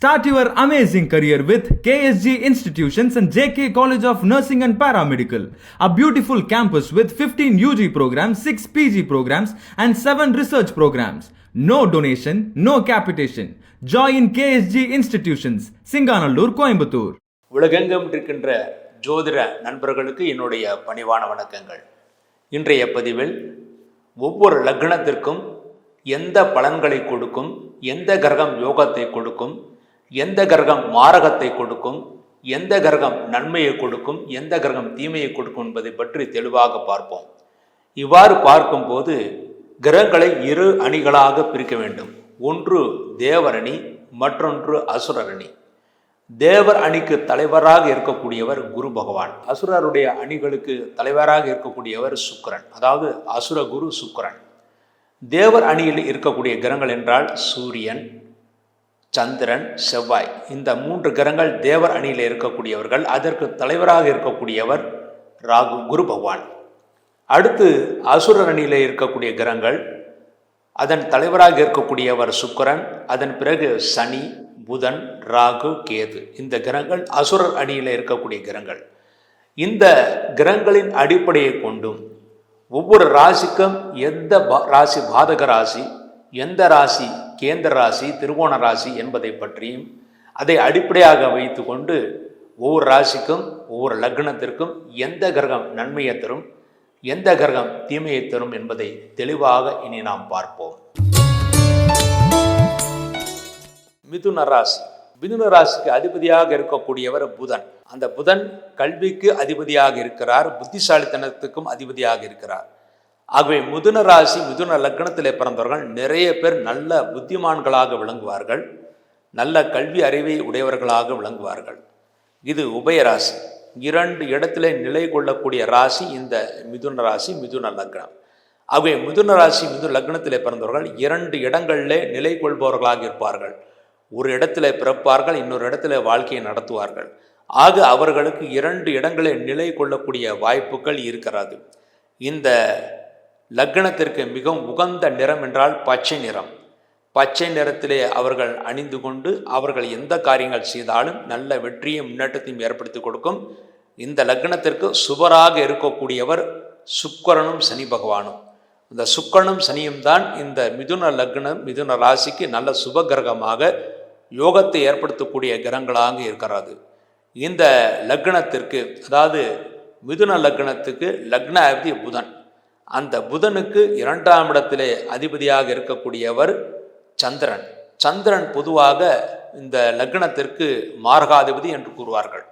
Start your amazing career with KSG Institutions and JK College of Nursing and Paramedical, a beautiful campus with 15 UG programs, 6 PG programs, and 7 research programs. No donation, no capitation. Join KSG Institutions, Singanallur, Coimbatore. உலகெங்கும் இருக்கின்ற ஜோதிட நண்பர்களுக்கு என்னுடைய பணிவான வணக்கங்கள் இன்றைய பதிவில் ஒவ்வொரு லக்னத்திற்கும் எந்த பலன்களை கொடுக்கும் எந்த கிரகம் யோகத்தை கொடுக்கும் எந்த கிரகம் மாரகத்தை கொடுக்கும் எந்த கிரகம் நன்மையை கொடுக்கும் எந்த கிரகம் தீமையை கொடுக்கும் என்பதை பற்றி தெளிவாக பார்ப்போம். இவ்வாறு பார்க்கும்போது கிரகங்களை இரு அணிகளாக பிரிக்க வேண்டும். ஒன்று தேவரணி மற்றொன்று அசுரரணி. தேவர் அணிக்கு தலைவராக இருக்கக்கூடியவர் குரு பகவான். அசுரருடைய அணிகளுக்கு தலைவராக இருக்கக்கூடியவர் சுக்கிரன். அதாவது அசுர குரு சுக்கிரன். தேவர் அணியில் இருக்கக்கூடிய கிரகங்கள் என்றால் சூரியன் சந்திரன் செவ்வாய். இந்த மூன்று கிரகங்கள் தேவர் அணியில் இருக்கக்கூடியவர்கள் அதற்கு தலைவராக இருக்கக்கூடியவர் ராகு குரு பகவான். அடுத்து அசுரர் அணியில் இருக்கக்கூடிய கிரகங்கள் அதன் தலைவராக இருக்கக்கூடியவர் சுக்கரன் அதன் பிறகு சனி புதன் ராகு கேது. இந்த கிரகங்கள் அசுரர் அணியில் இருக்கக்கூடிய கிரகங்கள். இந்த கிரகங்களின் அடிப்படையை கொண்டும் ஒவ்வொரு ராசிக்கும் எந்த ராசி பாதக ராசி எந்த ராசி கேந்திர ராசி திருவோண ராசி என்பதை பற்றியும் அதை அடிப்படையாக வைத்துக்கொண்டு ஒவ்வொரு ராசிக்கும் ஒவ்வொரு லக்னத்திற்கும் எந்த கிரகம் நன்மையை தரும் எந்த கிரகம் தீமையை தரும் என்பதை தெளிவாக இனி நாம் பார்ப்போம். மிதுன ராசி. மிதுன ராசிக்கு அதிபதியாக இருக்கக்கூடியவர் புதன். அந்த புதன் கல்விக்கு அதிபதியாக இருக்கிறார் புத்திசாலித்தனத்துக்கும் அதிபதியாக இருக்கிறார். ஆகவே மிதுன ராசி மிதுன லக்னத்திலே பிறந்தவர்கள் நிறைய பேர் நல்ல புத்திமான்களாக விளங்குவார்கள். நல்ல கல்வி அறிவை உடையவர்களாக விளங்குவார்கள். இது உபயராசி இரண்டு இடத்திலே நிலை கொள்ளக்கூடிய ராசி இந்த மிதுன ராசி மிதுன லக்னம். ஆகவே மிதுன ராசி மிதுன லக்னத்திலே பிறந்தவர்கள் இரண்டு இடங்களிலே நிலை கொள்பவர்களாக இருப்பார்கள். ஒரு இடத்துல பிறப்பார்கள் இன்னொரு இடத்துல வாழ்க்கையை நடத்துவார்கள். ஆக அவர்களுக்கு இரண்டு இடங்களில் நிலை கொள்ளக்கூடிய வாய்ப்புகள் இருக்கிறது. இந்த லக்னத்திற்கு மிகவும் உகந்த நிறம் என்றால் பச்சை நிறம். பச்சை நிறத்திலே அவர்கள் அணிந்து கொண்டு அவர்கள் எந்த காரியங்கள் செய்தாலும் நல்ல வெற்றியும் முன்னேற்றத்தையும் ஏற்படுத்தி கொடுக்கும். இந்த லக்னத்திற்கு சுபராக இருக்கக்கூடியவர் சுக்கரனும் சனி பகவானும். இந்த சுக்கரனும் சனியும் தான் இந்த மிதுன லக்னம் மிதுன ராசிக்கு நல்ல சுப கிரகமாக யோகத்தை ஏற்படுத்தக்கூடிய கிரகங்களாக இருக்கிறது. இந்த லக்னத்திற்கு அதாவது மிதுன லக்னத்துக்கு லக்ன புதன். அந்த புதனுக்கு இரண்டாம் இடத்திலே அதிபதியாக இருக்கக்கூடியவர் சந்திரன். சந்திரன் பொதுவாக இந்த லக்னத்திற்கு மார்காதிபதி என்று கூறுவார்கள்.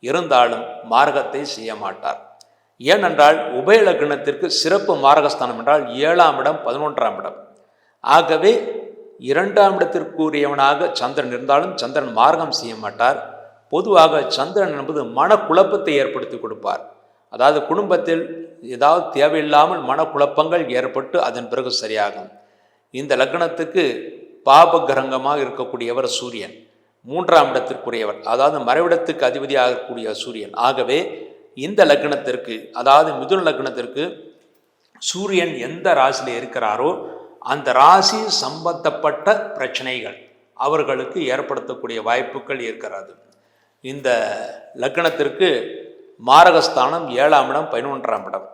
இருந்தாலும் மார்க்கத்தை செய்ய மாட்டார். ஏனென்றால் உபய லக்னத்திற்கு சிறப்பு மார்கஸ்தானம் என்றால் ஏழாம் இடம் பதினொன்றாம் இடம். ஆகவே இரண்டாம் இடத்திற்குரியவனாக சந்திரன் இருந்தாலும் சந்திரன் மார்க்கம் செய்ய மாட்டார். பொதுவாக சந்திரன் என்பது மனக்குழப்பத்தை ஏற்படுத்தி கொடுப்பார். அதாவது குடும்பத்தில் ஏதாவது தேவையில்லாமல் மனக்குழப்பங்கள் ஏற்பட்டு அதன் பிறகு சரியாகும். இந்த லக்னத்துக்கு பாப கிரகமாக இருக்கக்கூடியவர் சூரியன் மூன்றாம் இடத்திற்குரியவர் அதாவது மறைவிடத்துக்கு அதிபதியாக இருக்கக்கூடிய சூரியன். ஆகவே இந்த லக்னத்திற்கு அதாவது மிதுன லக்னத்திற்கு சூரியன் எந்த ராசியில் இருக்கிறாரோ அந்த ராசி சம்பந்தப்பட்ட பிரச்சனைகள் அவர்களுக்கு ஏற்படுத்தக்கூடிய வாய்ப்புகள் இருக்கிறது. இந்த லக்னத்திற்கு மாரகஸ்தானம் ஏழாம் இடம் பதினொன்றாம் இடம்.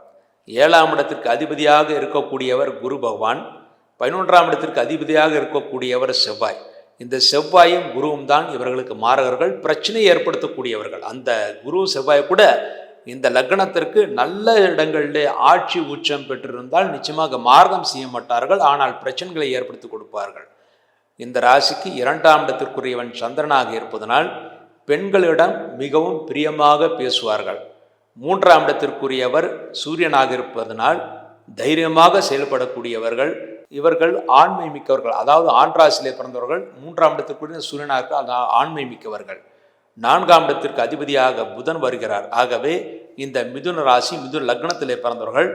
ஏழாம் இடத்திற்கு அதிபதியாக இருக்கக்கூடியவர் குரு பகவான் பதினொன்றாம் இடத்திற்கு அதிபதியாக இருக்கக்கூடியவர் செவ்வாய். இந்த செவ்வாயும் குருவும் தான் இவர்களுக்கு மாரகர்கள் பிரச்சனையை ஏற்படுத்தக்கூடியவர்கள். அந்த குரு செவ்வாய் கூட இந்த லக்னத்திற்கு நல்ல இடங்களிலே ஆட்சி உச்சம் பெற்றிருந்தால் நிச்சயமாக மார்க்கம் செய்ய மாட்டார்கள் ஆனால் பிரச்சனைகளை ஏற்படுத்தி கொடுப்பார்கள். இந்த ராசிக்கு இரண்டாம் இடத்திற்குரியவன் சந்திரனாக இருப்பதனால் பெண்களிடம் மிகவும் பிரியமாக பேசுவார்கள். மூன்றாம் இடத்திற்குரியவர் சூரியனாக இருப்பதனால் தைரியமாக செயல்படக்கூடியவர்கள். இவர்கள் ஆண்மை மிக்கவர்கள் அதாவது ஆண் ராசியிலே பிறந்தவர்கள். மூன்றாம் இடத்திற்குரிய சூரியனாக இருக்க ஆண்மை மிக்கவர்கள். நான்காம் இடத்திற்கு அதிபதியாக புதன் வருகிறார். ஆகவே இந்த மிதுன ராசி மிதுன லக்னத்திலே பிறந்தவர்கள்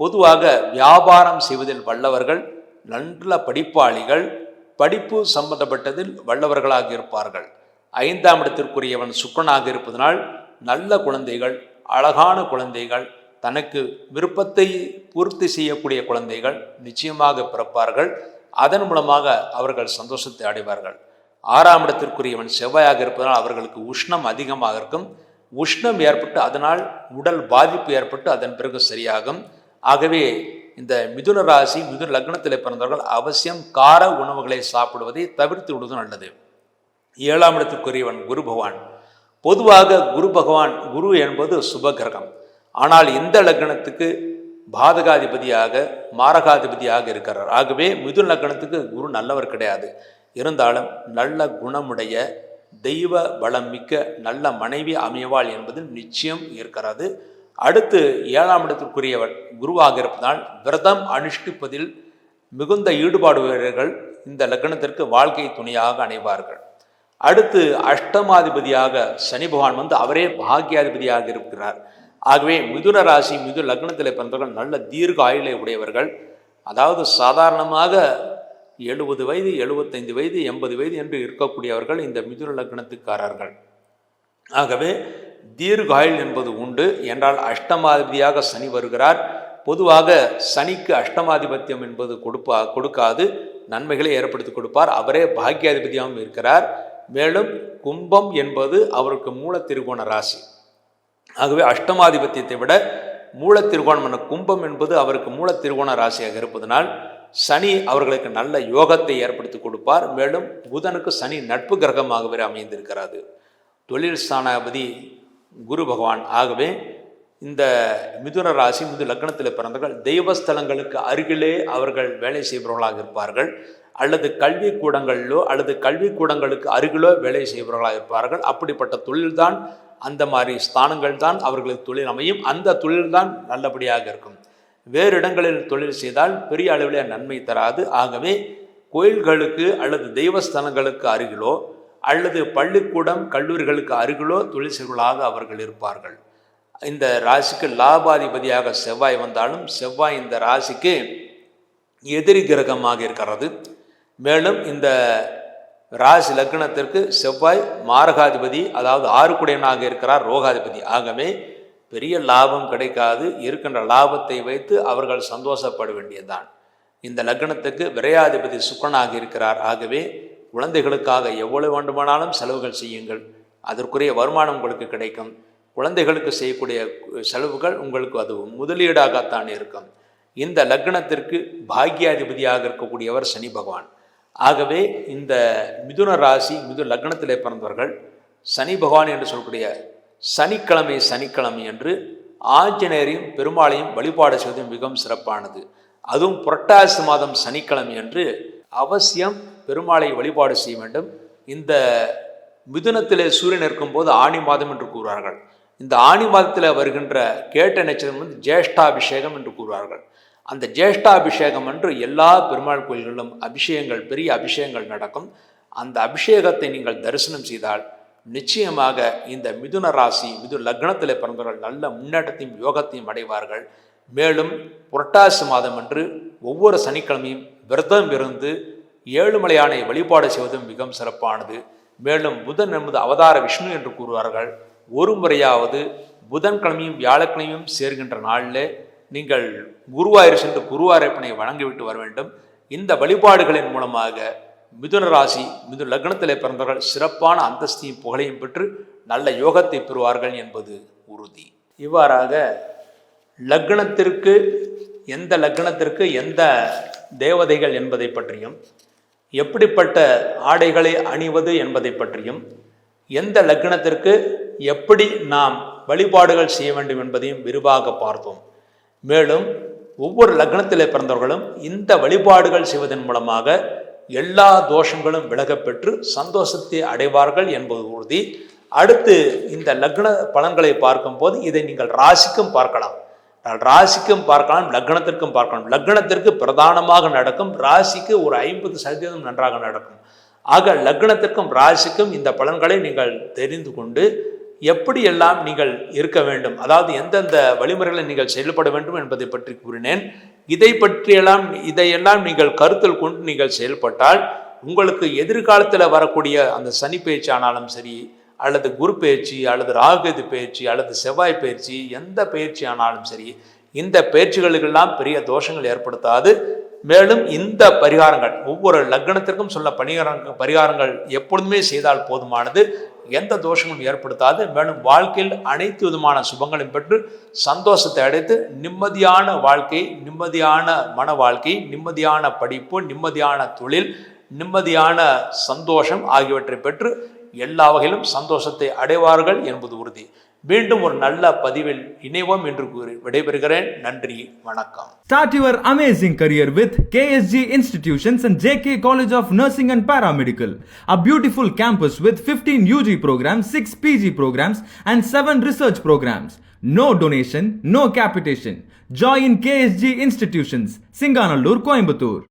பொதுவாக வியாபாரம் செய்வதில் வல்லவர்கள் நல்ல படிப்பாளிகள் படிப்பு சம்பந்தப்பட்டதில் வல்லவர்களாக இருப்பார்கள். ஐந்தாம் இடத்திற்குரியவன் சுக்கனாக இருப்பதனால் நல்ல குழந்தைகள் அழகான குழந்தைகள் தனக்கு விருப்பத்தை பூர்த்தி செய்யக்கூடிய குழந்தைகள் நிச்சயமாக பிறப்பார்கள். அதன் மூலமாக அவர்கள் சந்தோஷத்தை அடைவார்கள். ஆறாம் இடத்திற்குரியவன் செவ்வாயாக இருப்பதனால் அவர்களுக்கு உஷ்ணம் அதிகமாக இருக்கும். உஷ்ணம் ஏற்பட்டு அதனால் உடல் பாதிப்பு ஏற்பட்டு அதன் பிறகு சரியாகும். ஆகவே இந்த மிதுன ராசி மிதுன லக்னத்தில் பிறந்தவர்கள் அவசியம் கார உணவுகளை சாப்பிடுவதை தவிர்த்து விடுவது நல்லது. ஏழாம் இடத்துக்குரியவன் குரு பகவான். பொதுவாக குரு பகவான் குரு என்பது சுபகிரகம். ஆனால் இந்த லக்னத்துக்கு பாதகாதிபதியாக மாரகாதிபதியாக இருக்கிறார். ஆகவே மிதுன் லக்னத்துக்கு குரு நல்லவர் கிடையாது. இருந்தாலும் நல்ல குணமுடைய தெய்வ பலம் மிக்க நல்ல மனைவி அமைவாள் என்பது நிச்சயம் இருக்கிறது. அடுத்து ஏழாம் இடத்திற்குரியவர் குருவாக இருப்பதால் விரதம் அனுஷ்டிப்பதில் மிகுந்த ஈடுபாடு இந்த லக்னத்திற்கு வாழ்க்கை துணையாக அணைவார்கள். அடுத்து அஷ்டமாதிபதியாக சனி பகவான் வந்து அவரே பாக்கியாதிபதியாக இருக்கிறார். ஆகவே மிதுன ராசி மிது லக்னத்தில் பிறந்தவர்கள் நல்ல தீர்க்க ஆயுளை உடையவர்கள். அதாவது சாதாரணமாக எழுபது வயது எழுபத்தைந்து வயது எண்பது வயது என்று இருக்கக்கூடியவர்கள் இந்த மிதுன லக்னத்துக்காரர்கள். ஆகவே தீர்காயுள் என்பது உண்டு. என்றால் அஷ்டமாதிபதியாக சனி வருகிறார். பொதுவாக சனிக்கு அஷ்டமாதிபத்தியம் என்பது கொடுப்பா கொடுக்காது. நன்மைகளை ஏற்படுத்தி கொடுப்பார். அவரே பாக்கியாதிபதியாகவும் இருக்கிறார். மேலும் கும்பம் என்பது அவருக்கு மூல திருகோண ராசி. ஆகவே அஷ்டமாதிபத்தியத்தை விட மூல திருகோணம் கும்பம் என்பது அவருக்கு மூல திருகோண ராசியாக இருப்பதனால் சனி அவர்களுக்கு நல்ல யோகத்தை ஏற்படுத்தி கொடுப்பார். மேலும் புதனுக்கு சனி நட்பு கிரகமாகவே அமைந்திருக்கிறது தொழில் ஸ்தானாபதி குரு பகவான். ஆகவே இந்த மிதுன ராசி மிது லக்னத்தில் பிறந்தவர்கள் தெய்வஸ்தலங்களுக்கு அருகிலே அவர்கள் வேலை செய்பவர்களாக இருப்பார்கள். அல்லது கல்வி கூடங்களிலோ அல்லது கல்வி கூடங்களுக்கு அருகிலோ வேலை செய்பவர்களாக இருப்பார்கள். அப்படிப்பட்ட தொழில்தான் அந்த மாதிரி ஸ்தானங்கள் தான் அவர்களுக்கு தொழில் அமையும். அந்த தொழில்தான் நல்லபடியாக இருக்கும். வேறு இடங்களில் தொழில் செய்தால் பெரிய அளவில் நன்மை தராது. ஆகவே கோயில்களுக்கு அல்லது தெய்வஸ்தானங்களுக்கு அருகிலோ அல்லது பள்ளிக்கூடம் கல்லூரிகளுக்கு அருகிலோ தொழில் செய்வர்களாக அவர்கள் இருப்பார்கள். இந்த ராசிக்கு லாபாதிபதியாக செவ்வாய் வந்தாலும் செவ்வாய் இந்த ராசிக்கு எதிரி கிரகமாக இருக்கிறது. மேலும் இந்த ராசி லக்னத்திற்கு செவ்வாய் மாரகாதிபதி அதாவது ஆறுக்குடையனாக இருக்கிறார் ரோகாதிபதி. ஆகவே பெரிய லாபம் கிடைக்காது. இருக்கின்ற லாபத்தை வைத்து அவர்கள் சந்தோஷப்பட வேண்டியதுதான். இந்த லக்னத்துக்கு விரையாதிபதி சுக்கரனாக இருக்கிறார். ஆகவே குழந்தைகளுக்காக எவ்வளவு வேண்டுமானாலும் செலவுகள் செய்யுங்கள். அதற்குரிய வருமானம் உங்களுக்கு கிடைக்கும். குழந்தைகளுக்கு செய்யக்கூடிய செலவுகள் உங்களுக்கு அது முதலீடாகத்தான் இருக்கும். இந்த லக்னத்திற்கு பாக்கியாதிபதியாக இருக்கக்கூடியவர் சனி பகவான். ஆகவே இந்த மிதுன ராசி மிதுன லக்னத்திலே பிறந்தவர்கள் சனி பகவான் என்று சொல்லக்கூடிய சனிக்கிழமை சனிக்கிழமை என்று ஆஞ்சநேயரையும் பெருமாளையும் வழிபாடு செய்வது மிகவும் சிறப்பானது. அதுவும் புரட்டாசி மாதம் சனிக்கிழமை என்று அவசியம் பெருமாளை வழிபாடு செய்ய வேண்டும். இந்த மிதுனத்திலே சூரியன் இருக்கும்போது ஆணி மாதம் என்று கூறுவார்கள். இந்த ஆணி மாதத்தில் வருகின்ற கேட்ட நட்சத்திரம் வந்து ஜேஷ்டாபிஷேகம் என்று கூறுவார்கள். அந்த ஜேஷ்டாபிஷேகம் என்று எல்லா பெருமாள் கோயில்களிலும் அபிஷேகங்கள் பெரிய அபிஷேகங்கள் நடக்கும். அந்த அபிஷேகத்தை நீங்கள் தரிசனம் செய்தால் நிச்சயமாக இந்த மிதுன ராசி மிது லக்னத்தில் பிறந்தவர்கள் நல்ல முன்னேற்றத்தையும் யோகத்தையும் அடைவார்கள். மேலும் புரட்டாசி மாதம் அன்று ஒவ்வொரு சனிக்கிழமையும் விரதம் இருந்து ஏழுமலையானை வழிபாடு செய்வதும் மிகவும் சிறப்பானது. மேலும் புதன் என்பது அவதார விஷ்ணு என்று கூறுவார்கள். ஒரு முறையாவது புதன்கிழமையும் வியாழக்கிழமையும் சேர்கின்ற நாளில் நீங்கள் குருவாயூர் சென்று குருவாரப்பனை வணங்கிவிட்டு வர வேண்டும். இந்த வழிபாடுகளின் மூலமாக மிதுன ராசி மிதுன லக்னத்தில் பிறந்தவர்கள் சிறப்பான அந்தஸ்தையும் புகழையும் பெற்று நல்ல யோகத்தை பெறுவார்கள் என்பது உறுதி. இவ்வாறாக லக்னத்திற்கு எந்த லக்னத்திற்கு எந்த தேவதைகள் என்பதை பற்றியும் எப்படிப்பட்ட ஆடைகளை அணிவது என்பதை பற்றியும் எந்த லக்னத்திற்கு எப்படி நாம் வழிபாடுகள் செய்ய வேண்டும் என்பதையும் விரிவாக பார்த்தோம். மேலும் ஒவ்வொரு லக்னத்திலே பிறந்தவர்களும் இந்த வழிபாடுகள் செய்வதன் மூலமாக எல்லா தோஷங்களும் விலகப்பெற்று சந்தோஷத்தை அடைவார்கள் என்பது உறுதி. அடுத்து இந்த லக்ன பலன்களை பார்க்கும்போது இதை நீங்கள் ராசிக்கும் பார்க்கலாம். ராசிக்கும் பார்க்கலாம் லக்னத்திற்கும் பார்க்கலாம். லக்னத்திற்கு பிரதானமாக நடக்கும் ராசிக்கு ஒரு ஐம்பது சதவீதம் நன்றாக நடக்கும். ஆக லக்னத்திற்கும் ராசிக்கும் இந்த பலன்களை நீங்கள் தெரிந்து கொண்டு எப்படியெல்லாம் நீங்கள் இருக்க வேண்டும்? அதாவது எந்தெந்த வழிமுறைகளை நீங்கள் செயல்பட வேண்டும் என்பதை பற்றி கூறினேன். இதை பற்றியெல்லாம் இதையெல்லாம் நீங்கள் கருத்தில் கொண்டு நீங்கள் செயல்பட்டால் உங்களுக்கு எதிர்காலத்தில் வரக்கூடிய அந்த சனி பயிற்சி ஆனாலும் சரி அல்லது குரு பயிற்சி அல்லது ராகுகேது பயிற்சி அல்லது செவ்வாய் பயிற்சி எந்த பயிற்சி ஆனாலும் சரி இந்த பயிற்சிகளுக்கெல்லாம் பெரிய தோஷங்கள் ஏற்படுத்தாது. மேலும் இந்த பரிகாரங்கள் ஒவ்வொரு லக்னத்திற்கும் சொல்ல பரிகாரங்கள் பரிகாரங்கள் எப்பொழுதுமே செய்தால் போதுமானது. எந்த தோஷங்களும் ஏற்படுத்தாது. மேலும் வாழ்க்கையில் அனைத்து விதமான சுபங்களையும் பெற்று சந்தோஷத்தை அடைத்து நிம்மதியான வாழ்க்கை நிம்மதியான மன வாழ்க்கை நிம்மதியான படிப்பு நிம்மதியான தொழில் நிம்மதியான சந்தோஷம் ஆகியவற்றை பெற்று எல்லா வகையிலும் சந்தோஷத்தை அடைவார்கள் என்பது உறுதி. மீண்டும் ஒரு நல்ல பதிவில் இணைவோம் என்று கூறி விடைபெறுகிறேன் நன்றி வணக்கம் start your amazing career with KSG institutions and JK college of nursing and paramedical a beautiful campus with fifteen UG programmes six PG programmes and seven research programmes no donation no capitation join KSG institutions Singanallur Coimbatore